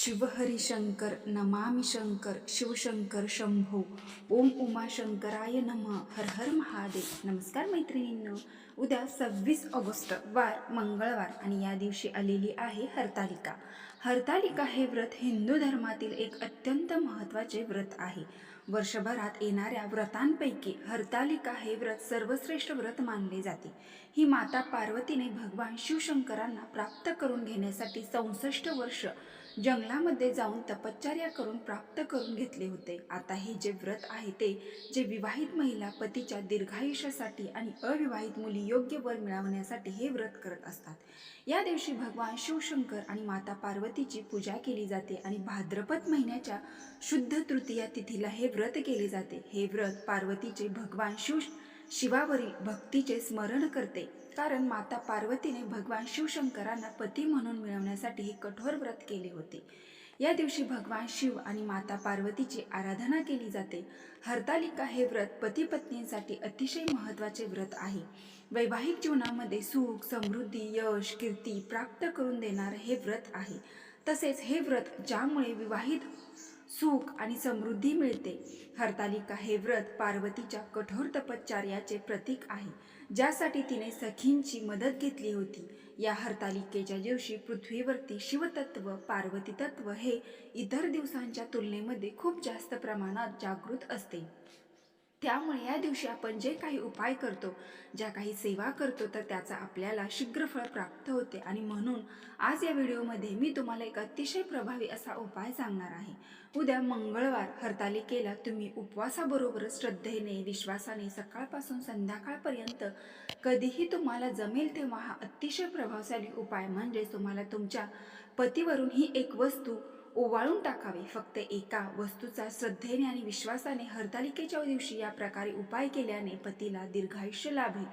शिवहरिशंकर नमामि शंकर शिवशंकर शंभो ओम उमा शंकराय नमः हर हर महादेव. नमस्कार मैत्रिणींनो. उद्या सव्वीस ऑगस्ट वार मंगळवार आणि या दिवशी आलेली आहे हरतालिका. हरतालिका हे व्रत हिंदू धर्मातील एक अत्यंत महत्त्वाचे व्रत आहे. वर्षभरात येणाऱ्या व्रतांपैकी हरतालिका हे व्रत सर्वश्रेष्ठ व्रत मानले जाते. ही माता पार्वतीने भगवान शिवशंकरांना प्राप्त करून घेण्यासाठी चौसष्ट वर्ष जंगलामध्ये जाऊन तपश्चर्या करून प्राप्त करून घेतले होते. आता हे जे व्रत आहे ते जे विवाहित महिला पतीच्या दीर्घायुष्यासाठी आणि अविवाहित मुली योग्य वर मिळवण्यासाठी हे व्रत करत असतात. या दिवशी भगवान शिवशंकर आणि माता पार्वतीची पूजा केली जाते आणि भाद्रपद महिन्याच्या शुद्ध तृतीया तिथीला हे व्रत केले जाते. हे व्रत पार्वतीचे भगवान शिव शिवावरील भक्तीचे स्मरण करते. कारण माता पार्वतीने भगवान शिवशंकरांना पती म्हणून मिळवण्यासाठी हे कठोर व्रत केले होते. या दिवशी भगवान शिव आणि माता पार्वतीची आराधना केली जाते. हरतालिका हे व्रत पती पत्नींसाठी अतिशय महत्त्वाचे व्रत आहे. वैवाहिक जीवनामध्ये सुख समृद्धी यश कीर्ती प्राप्त करून देणारं हे व्रत आहे. तसेच हे व्रत ज्यामुळे विवाहित सुख आणि समृद्धी मिळते. हरतालिका हे व्रत पार्वतीच्या कठोर तपश्चर्याचे प्रतीक आहे ज्यासाठी तिने सखींची मदत घेतली होती. या हरतालिकेच्या दिवशी पृथ्वीवरती शिवतत्व पार्वती तत्व हे इतर दिवसांच्या तुलनेमध्ये खूप जास्त प्रमाणात जागृत असते. त्यामुळे या दिवशी आपण जे काही उपाय करतो ज्या काही सेवा करतो तर त्याचा आपल्याला शीघ्र फळ प्राप्त होते. आणि म्हणून आज या व्हिडिओमध्ये मी तुम्हाला एक अतिशय प्रभावी असा उपाय सांगणार आहे. उद्या मंगळवार हरतालिकेला तुम्ही उपवासाबरोबरच श्रद्धेने विश्वासाने सकाळपासून संध्याकाळपर्यंत कधीही तुम्हाला जमेल तेव्हा हा अतिशय प्रभावशाली उपाय म्हणजे तुम्हाला तुमच्या पतीवरून ही एक वस्तू ओवाळून टाकावे. फक्त एका वस्तूचा श्रद्धेने आणि विश्वासाने हरतालिकेच्या दिवशी या प्रकारे उपाय केल्याने पतीला दीर्घायुष्य लाभेल.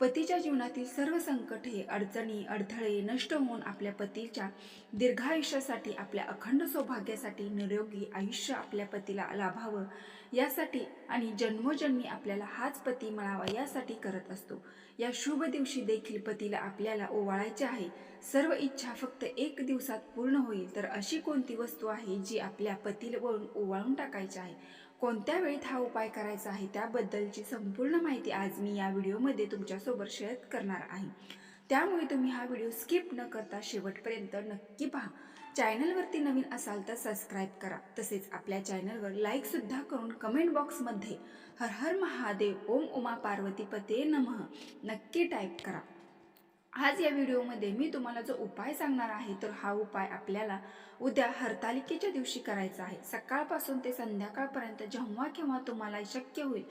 पतीच्या जीवनातील सर्व संकटे अडचणी अडथळे नष्ट होऊन आपल्या पतीच्या दीर्घायुष्यासाठी आपल्या अखंड सौभाग्यासाठी निरोगी आयुष्य आपल्या पतीला लाभावं यासाठी आणि जन्मोजन्मी आपल्याला हाच पती मिळावा यासाठी करत असतो. या शुभ दिवशी देखील पतीला आपल्याला ओवाळायचे आहे. सर्व इच्छा फक्त एक दिवसात पूर्ण होईल तर अशी कोणती वस्तू आहे जी आपल्या पतीवरून ओवाळून टाकायची आहे? कोणत्या वेळेत हा उपाय करायचा आहे? त्याबद्दलची संपूर्ण माहिती आज मी या व्हिडिओमध्ये तुमच्यासोबत शेअर करणार आहे. त्यामुळे तुम्ही हा व्हिडिओ स्किप न करता शेवटपर्यंत नक्की पहा. चॅनलवरती नवीन असाल तर सबस्क्राईब करा. तसेच आपल्या चॅनलवर लाईकसुद्धा करून कमेंट बॉक्समध्ये हर हर महादेव ओम उमा पार्वती पते नमः नक्की टाईप करा. आज या व्हिडिओमध्ये मी तुम्हाला जो उपाय सांगणार आहे तर हा उपाय आपल्याला उद्या हरतालिकेच्या दिवशी करायचा आहे. सकाळपासून ते संध्याकाळपर्यंत जेव्हा केव्हा तुम्हाला शक्य होईल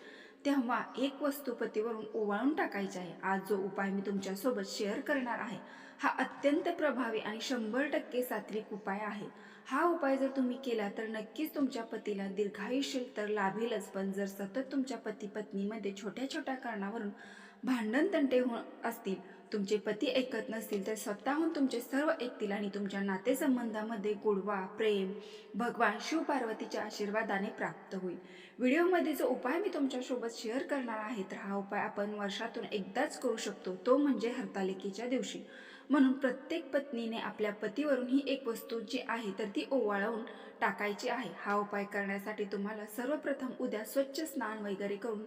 तेव्हा एक वस्तूपतीवरून ओवाळून टाकायचे आहे. आज जो उपाय मी तुमच्यासोबत शेअर करणार आहे हा अत्यंत प्रभावी आणि शंभर टक्के सात्विक उपाय आहे. हा उपाय जर तुम्ही केला तर नक्कीच तुमच्या पतीला दीर्घायुष्य तर लाभेलच. पण जर सतत तुमच्या पती पत्नीमध्ये छोट्या छोट्या कारणावरून भांडण तंटे हो असतील तुमचे पती ऐकत नसतील तर स्वतःहून तुमचे सर्व ऐकतील आणि तुमच्या नातेसंबंधामध्ये गोडवा प्रेम भगवान शिव पार्वतीच्या आशीर्वादाने प्राप्त होईल. व्हिडिओमध्ये जो उपाय मी तुमच्यासोबत शेअर करणार आहे तर हा उपाय आपण वर्षातून एकदाच करू शकतो. तो म्हणजे हरतालिकेच्या दिवशी. म्हणून प्रत्येक पत्नीने आपल्या पतीवरून ही एक वस्तू जी आहे तर ती ओवाळवून टाकायची आहे. हा उपाय करण्यासाठी तुम्हाला सर्वप्रथम उद्या स्वच्छ स्नान वगैरे करून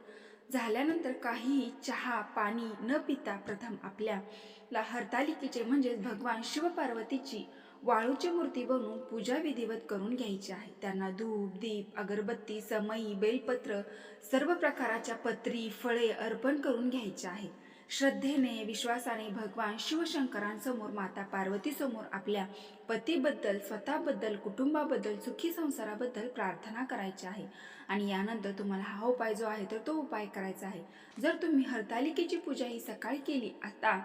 झाल्यानंतर काहीही चहा पाणी न पिता प्रथम आपल्याला हरतालिकेचे म्हणजेच भगवान शिवपार्वतीची वाळूची मूर्ती बनवून पूजा विधिवत करून घ्यायची आहे. त्यांना धूप दीप अगरबत्ती समई बेलपत्र सर्व प्रकाराच्या पत्री फळे अर्पण करून घ्यायचे आहे. श्रद्धेने विश्वासाने भगवान शिवशंकरांसमोर माता पार्वतीसमोर आपल्या पतीबद्दल स्वतःबद्दल कुटुंबाबद्दल सुखी संसाराबद्दल प्रार्थना करायची आहे. आणि यानंतर तुम्हाला हा उपाय जो आहे तर तो उपाय करायचा आहे. जर तुम्ही हरतालिकेची पूजा ही सकाळी केली आता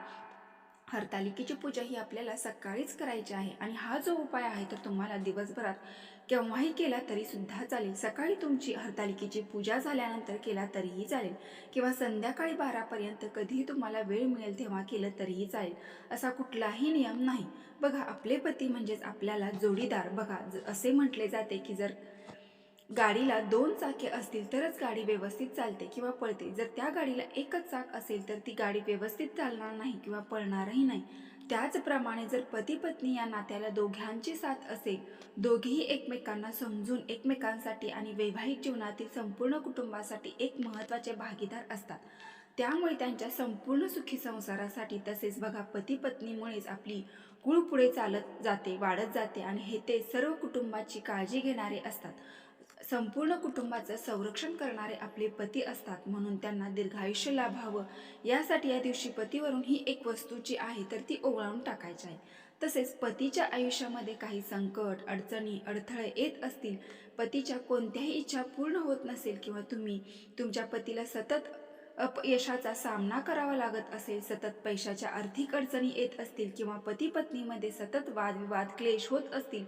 हरतालिकेची पूजा ही आपल्याला सकाळीच करायची आहे. आणि हा जो उपाय आहे तर तुम्हाला दिवसभरात केव्हाही केला तरी सुद्धा चालेल. सकाळी तुमची हरतालिकेची पूजा झाल्यानंतर केला तरीही चालेल. किंवा संध्याकाळी बारापर्यंत कधीही तुम्हाला वेळ मिळेल तेव्हा केलं तरीही चालेल. असा कुठलाही नियम नाही. बघा आपले पती म्हणजेच आपल्याला जोडीदार. बघा ज- असे म्हटले जाते की जर गाडीला दोन चाके असतील तरच गाडी व्यवस्थित चालते किंवा पळते. जर त्या गाडीला एकच चाक असेल तर ती गाडी व्यवस्थित चालणार नाही किंवा पळणारही नाही. त्याचप्रमाणे जर पती पत्नी या नात्याला दोघांची साथ असेल दोघेही एकमेकांना समजून एकमेकांसाठी आणि वैवाहिक जीवनातील संपूर्ण कुटुंबासाठी एक महत्त्वाचे भागीदार असतात. त्यामुळे त्यांच्या संपूर्ण सुखी संसारासाठी तसेच बघा पती पत्नीमुळेच आपली कुळ पुढे चालत जाते वाढत जाते आणि हे ते सर्व कुटुंबाची काळजी घेणारे असतात. संपूर्ण कुटुंबाचं संरक्षण करणारे आपले पती असतात म्हणून त्यांना दीर्घायुष्य लाभावं. यासाठी या दिवशी पतीवरून ही एक वस्तू जी आहे तर ती ओवाळून टाकायची आहे. तसेच पतीच्या आयुष्यामध्ये काही संकट अडचणी अडथळे येत असतील पतीच्या कोणत्याही इच्छा पूर्ण होत नसेल किंवा तुम्ही तुमच्या पतीला सतत अपयशाचा सामना करावा लागत असेल सतत पैशाच्या आर्थिक अडचणी येत असतील किंवा पती पत्नीमध्ये सतत वादविवाद क्लेश होत असतील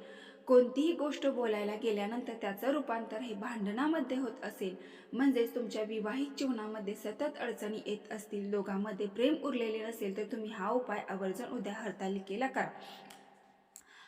कोणतीही गोष्ट बोलायला गेल्यानंतर त्याचं रूपांतर हे भांडणामध्ये होत असेल. म्हणजेच तुमच्या विवाहित जीवनामध्ये सतत अडचणी येत असतील दोघांमध्ये प्रेम उरलेले नसेल तर तुम्ही हा उपाय आवर्जून उद्या हरतालिकेला करा.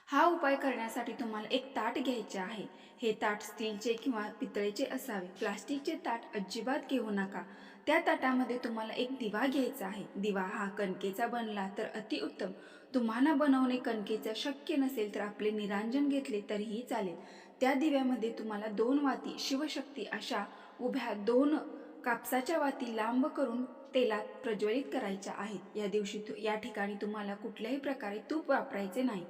हा उपाय करण्यासाठी तुम्हाला एक ताट घ्यायचे आहे. हे ताट स्टीलचे किंवा पितळेचे असावे. प्लास्टिकचे ताट अजिबात घेऊ नका. त्या ताटामध्ये तुम्हाला एक दिवा घ्यायचा आहे. दिवा हा कणकेचा बनला तर अतिउत्तम. तुम्हाला बनवणे कणकेचं शक्य नसेल तर आपले निरांजन घेतले तरीही चालेल. त्या दिव्यामध्ये तुम्हाला दोन वाती शिवशक्ती अशा उभ्या दोन कापसाच्या वाती लांब करून तेलात प्रज्वलित करायच्या आहेत. या दिवशी तु या ठिकाणी तुम्हाला कुठल्याही प्रकारे तूप वापरायचे नाही.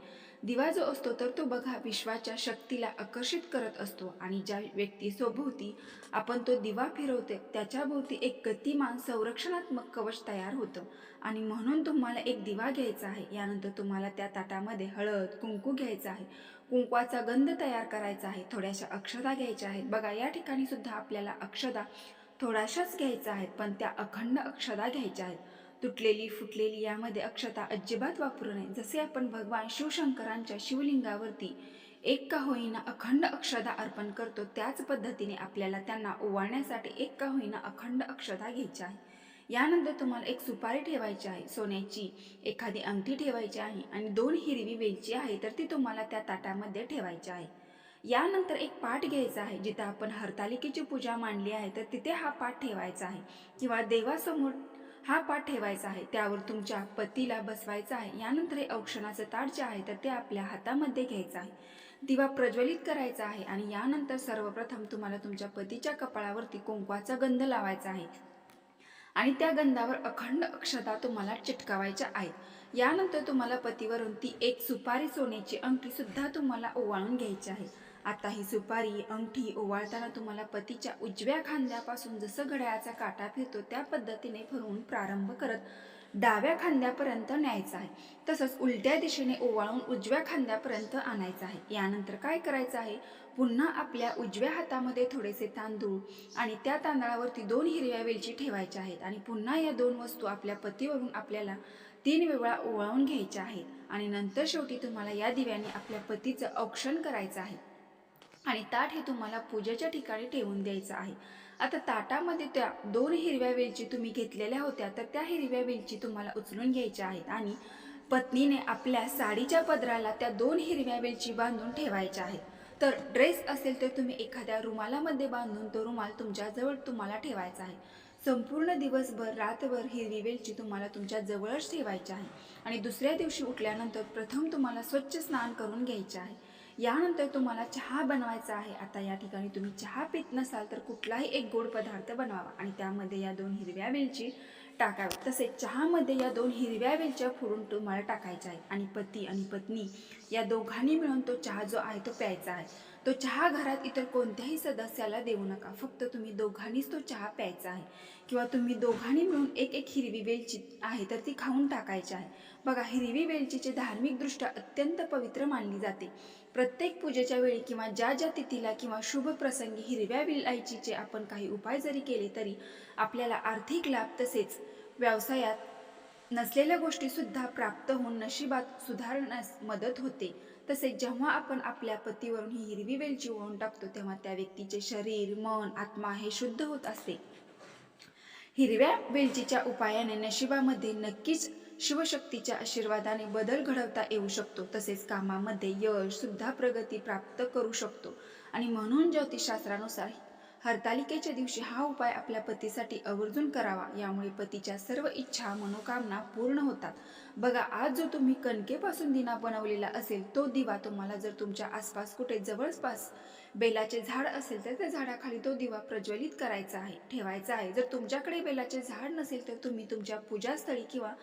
दिवा जो असतो तर तो बघा विश्वाच्या शक्तीला आकर्षित करत असतो आणि ज्या व्यक्ती सोभोवती आपण तो दिवा फिरवते त्याच्याभोवती एक गतिमान संरक्षणात्मक कवच तयार होतं. आणि म्हणून तुम्हाला एक दिवा घ्यायचा आहे. यानंतर तुम्हाला त्या ताटामध्ये हळद कुंकू घ्यायचा आहे. कुंकवाचा गंध तयार करायचा आहे. थोड्याशा अक्षदा घ्यायच्या आहेत. बघा या ठिकाणी सुद्धा आपल्याला अक्षदा थोड्याशाच घ्यायच्या आहेत पण त्या अखंड अक्षता घ्यायच्या आहेत. तुटलेली फुटलेली यामध्ये अक्षता अजिबात वापरू नये. जसे आपण भगवान शिवशंकरांच्या शिवलिंगावरती एक का होईना अखंड अक्षदा अर्पण करतो त्याच पद्धतीने आपल्याला त्यांना ओवाळण्यासाठी एक का होईना अखंड अक्षता घ्यायची आहे. यानंतर तुम्हाला एक सुपारी ठेवायची आहे सोन्याची एखादी अंगठी ठेवायची आहे आणि दोन हिरवी वेलची आहे तर ती तुम्हाला त्या ताटामध्ये ठेवायची आहे. यानंतर एक पाठ घ्यायचा आहे जिथं आपण हरतालिकेची पूजा मांडली आहे तर तिथे हा पाठ ठेवायचा आहे. किंवा देवासमोर हा पाठ ठेवायचा आहे त्यावर तुमच्या पतीला बसवायचा आहे. यानंतर हे औक्षणाचं ताट जे आहे तर ते आपल्या हातामध्ये घ्यायचं आहे. दिवा प्रज्वलित करायचा आहे आणि यानंतर सर्वप्रथम तुम्हाला तुमच्या पतीच्या कपाळावरती कुंकवाचा गंध लावायचा आहे. आणि त्या गंधावर अखंड अक्षता तुम्हाला चिटकावायच्या आहेत. यानंतर तुम्हाला पतीवरून ती एक सुपारी सोन्याची अंगठी सुद्धा तुम्हाला ओवाळून घ्यायची आहे. आता ही सुपारी अंगठी ओवाळताना तुम्हाला पतीच्या उजव्या खांद्यापासून जसं घड्याळाचा काटा फिरतो त्या पद्धतीने फिरवून प्रारंभ करत डाव्या खांद्यापर्यंत न्यायचा आहे. तसंच उलट्या दिशेने ओवाळून उजव्या खांद्यापर्यंत आणायचं आहे. यानंतर काय करायचं आहे? पुन्हा आपल्या उजव्या हातामध्ये थोडेसे तांदूळ आणि त्या तांदळावरती दोन हिरव्या वेलची ठेवायच्या आहेत आणि पुन्हा या दोन वस्तू आपल्या पतीवरून आपल्याला तीन वेळा ओवाळून घ्यायच्या आहेत. आणि नंतर शेवटी तुम्हाला या दिव्याने आपल्या पतीचं औक्षण करायचं आहे. आणि ताट हे तुम्हाला पूजेच्या ठिकाणी ठेवून द्यायचं आहे. आता ताटामध्ये त्या दोन हिरव्या वेलची तुम्ही घेतलेल्या होत्या तर त्या हिरव्या वेलची तुम्हाला उचलून घ्यायच्या आहेत आणि पत्नीने आपल्या साडीच्या पदराला त्या दोन हिरव्या वेलची बांधून ठेवायच्या आहेत. तर ड्रेस असेल तर तुम्ही एखाद्या रुमालामध्ये बांधून तो रुमाल तुमच्याजवळ तुम्हाला ठेवायचा आहे. संपूर्ण दिवसभर रातभर हिरवी वेलची तुम्हाला तुमच्या जवळच ठेवायची आहे. आणि दुसऱ्या दिवशी उठल्यानंतर प्रथम तुम्हाला स्वच्छ स्नान करून घ्यायचे आहे. यानंतर तुम्हाला चहा बनवायचा आहे. आता या ठिकाणी तुम्ही चहा पित नसाल तर कुठलाही एक गोड पदार्थ बनवावा आणि त्यामध्ये या दोन हिरव्या वेलची टाकावी. तसेच चहामध्ये या दोन हिरव्या वेलच्या फोडून तुम्हाला टाकायच्या आहेत. आणि पती आणि पत्नी या दोघांनी मिळून तो चहा जो आहे तो प्यायचा आहे. तो चहा घरात इतर कोणत्याही सदस्याला देऊ नका. फक्त तुम्ही दोघांनीच तो चहा प्यायचा आहे. किंवा तुम्ही दोघांनी मिळून एक एक हिरवी वेलची आहे तर ती खाऊन टाकायची आहे. बघा हिरवी वेलचीचे धार्मिकदृष्ट्या अत्यंत पवित्र मानली जाते. प्रत्येक पूजेच्या वेळी किंवा ज्या ज्या तिथीला किंवा शुभ प्रसंगी हिरव्या विलायचीचे आपण काही उपाय जरी केले तरी आपल्याला आर्थिक लाभ तसेच व्यवसायात नसलेल्या गोष्टीसुद्धा प्राप्त होऊन नशिबात सुधारण्यास मदत होते. तसेच जेव्हा आपण आपल्या पतीवरून ही हिरवी वेलची ओळून टाकतो तेव्हा त्या व्यक्तीचे शरीर मन आत्मा हे शुद्ध होत असते. हिरव्या वेलचीच्या उपायाने नशिबामध्ये नक्कीच शिवशक्तीच्या आशीर्वादाने बदल घडवता येऊ शकतो. तसेच कामामध्ये यश सुद्धा प्रगती प्राप्त करू शकतो. आणि म्हणून ज्योतिषशास्त्रानुसार हरतालिकेच्या दिवशी हा उपाय आपल्या पतीसाठी आवर्जून करावा. यामुळे पतीच्या सर्व इच्छा मनोकामना पूर्ण होतात. बघा आज जो तुम्ही कणकेपासून दिना बनवलेला असेल तो दिवा तुम्हाला जर तुमच्या आसपास कुठे जवळपास बेलाचे झाड असेल तर त्या झाडाखाली तो दिवा प्रज्वलित करायचा आहे ठेवायचा आहे. जर तुमच्याकडे बेलाचे झाड नसेल तर तुम्ही तुमच्या पूजास्थळी किंवा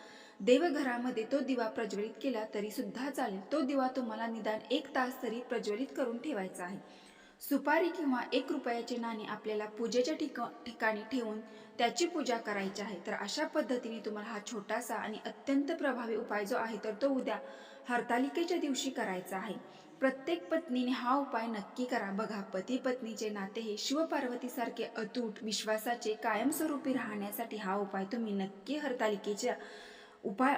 देवघरामध्ये तो दिवा प्रज्वलित केला तरी सुद्धा चालेल. तो दिवा तुम्हाला निदान एक तास तरी प्रज्वलित करून ठेवायचा आहे. सुपारी किंवा एक रुपयाचे नाणे आपल्याला पूजेच्या ठिका ठिकाणी ठेवून त्याची पूजा करायची आहे. तर अशा पद्धतीने तुम्हाला हा छोटासा आणि अत्यंत प्रभावी उपाय जो आहे तर तो उद्या हरतालिकेच्या दिवशी करायचा आहे. प्रत्येक पत्नीने हा उपाय नक्की करा. बघा पती पत्नीचे नाते हे शिवपार्वतीसारखे अतूट विश्वासाचे कायमस्वरूपी राहण्यासाठी हा उपाय तुम्ही नक्की हरतालिकेच्या उपाय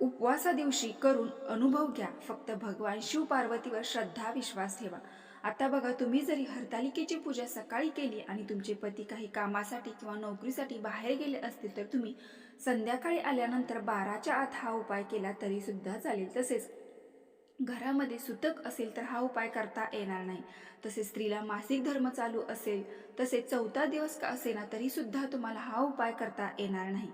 उपवासा दिवशी करून अनुभव घ्या. फक्त भगवान शिव पार्वतीवर श्रद्धा विश्वास ठेवा. आता बघा तुम्ही जरी हरतालिकेची पूजा सकाळी केली आणि तुमचे पती काही कामासाठी किंवा नोकरीसाठी बाहेर गेले असतील तर तुम्ही संध्याकाळी आल्यानंतर बाराच्या आत हा उपाय केला तरी सुद्धा चालेल. तसेच घरामध्ये सुतक असेल तर हा उपाय करता येणार नाही. तसेच स्त्रीला मासिक धर्म चालू असेल तसेच चौथा दिवस का असेना तरी सुद्धा तुम्हाला हा उपाय करता येणार नाही.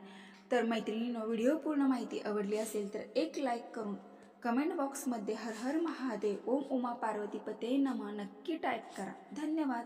तर मैत्रिणीनं व्हिडिओ पूर्ण माहिती आवडली असेल तर एक लाईक करून कमेंट बॉक्समध्ये हर हर महादेव ओम उमा पार्वती पते नमः नक्की टाईप करा. धन्यवाद.